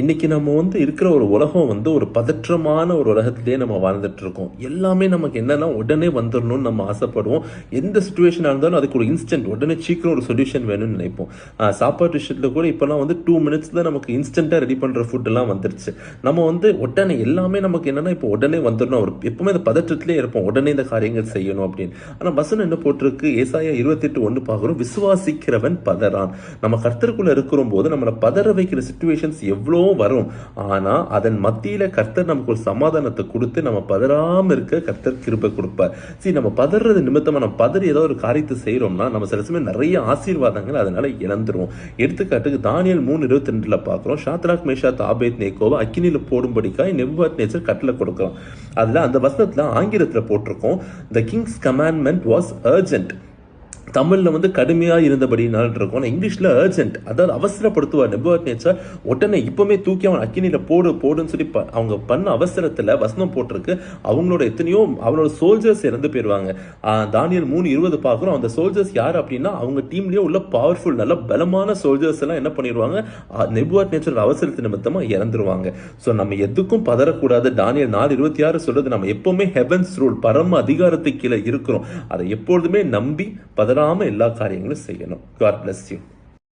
இன்றைக்கி நம்ம வந்து இருக்கிற ஒரு உலகம் வந்து ஒரு பதற்றமான ஒரு உலகத்திலே நம்ம வாழ்ந்துட்டு இருக்கோம் எல்லாமே நமக்கு என்னென்னா உடனே வந்துடணும்னு நம்ம ஆசைப்படுவோம். எந்த சுச்சுவேஷனாக இருந்தாலும் அதுக்கு ஒரு இன்ஸ்டன்ட் உடனே சீக்கிரம் ஒரு சொல்யூஷன் வேணும்னு நினைப்போம். சாப்பாடு சாப்பாட்டு கூட இப்போலாம் வந்து டூ மினிட்ஸில் நமக்கு இன்ஸ்டண்ட்டாக ரெடி பண்ணுற ஃபுட்டெல்லாம் வந்துருச்சு. நம்ம வந்து உடனே எல்லாமே நமக்கு என்னென்னா இப்போ உடனே வந்துடணும். ஒரு எப்பவுமே அந்த பதற்றத்திலே இருப்போம். உடனே இந்த காரியங்கள் செய்யணும் அப்படின்னு. ஆனால் வசனம் என்ன போட்டிருக்கு? ஏசாயா இருபத்தெட்டு ஒன்று பார்க்குறோம் விசுவாசிக்கிறவன் பதறான். நம்ம கர்த்தருக்குள்ளே இருக்கிற போது நம்மளை பதற வைக்கிற சுச்சுவேஷன்ஸ் எவ்வளோ வரும். ஆனால் அதன் மத்தியில் கர்த்தர் நமக்கு ஒரு சமாதானத்தை கொடுத்து நம்ம பதறாமல் இருக்க கர்த்தர் கிருப்பை கொடுப்பார். சரி நம்ம பதறது நிமித்தமாக நம்ம பதறி ஏதோ ஒரு காரியத்தை செய்கிறோம்னா நம்ம சில சமயம் நிறைய ஆசீர்வாதங்கள் அதனால் இழந்துருவோம் எடுத்துக்காட்டுக்கு தானியல் மூணு இருபத்தி ரெண்டில் பார்க்குறோம். ஷாத்ராக் மேஷாத் ஆபேத் நேக்கோவை அக்கினியில் போடும்படிக்காய் நெவ்வாத் நேச்சர் கட்டளை கொடுக்குறோம் அதில் அந்த வசனத்தில் ஆங்கிலத்தில் போட்டிருக்கோம். The kings commandment was urgent தமிழில் வந்து கடுமையாக இருந்தபடினால இருக்கும். ஆனால் இங்கிலீஷில் அர்ஜென்ட் அதாவது அவசரப்படுத்துவார் நெபுவத் நேச்சர். உடனே இப்பவுமே தூக்கி அவன் அக்கினியில் போடு போடுன்னு சொல்லி ப- அவங்க பண்ண அவசரத்தில் வசனம் போட்டிருக்கு. அவங்களோட எத்தனையோ அவனோட சோல்ஜர்ஸ் இறந்து போயிடுவாங்க தானியல் மூணு இருபது பார்க்குறோம். அந்த சோல்ஜர்ஸ் யார் அப்படின்னா அவங்க டீம்லேயே உள்ள பவர்ஃபுல் நல்ல பலமான சோல்ஜர்ஸ் எல்லாம் என்ன பண்ணிடுவாங்க நெபுவத் நேச்சர் அவசரத்து நிமித்தமாக இறந்துருவாங்க. ஸோ நம்ம எதுக்கும் பதறக்கூடாது. தானியல் நாலு இருபத்தி ஆறு சொல்கிறது நம்ம எப்போவுமே ஹெவன்ஸ் ரூல் பரம அதிகாரத்துக்கு கீழே இருக்கிறோம். அதை எப்பொழுதுமே நம்பி பதறாம எல்லா காரியங்களும் செய்யணும். God bless you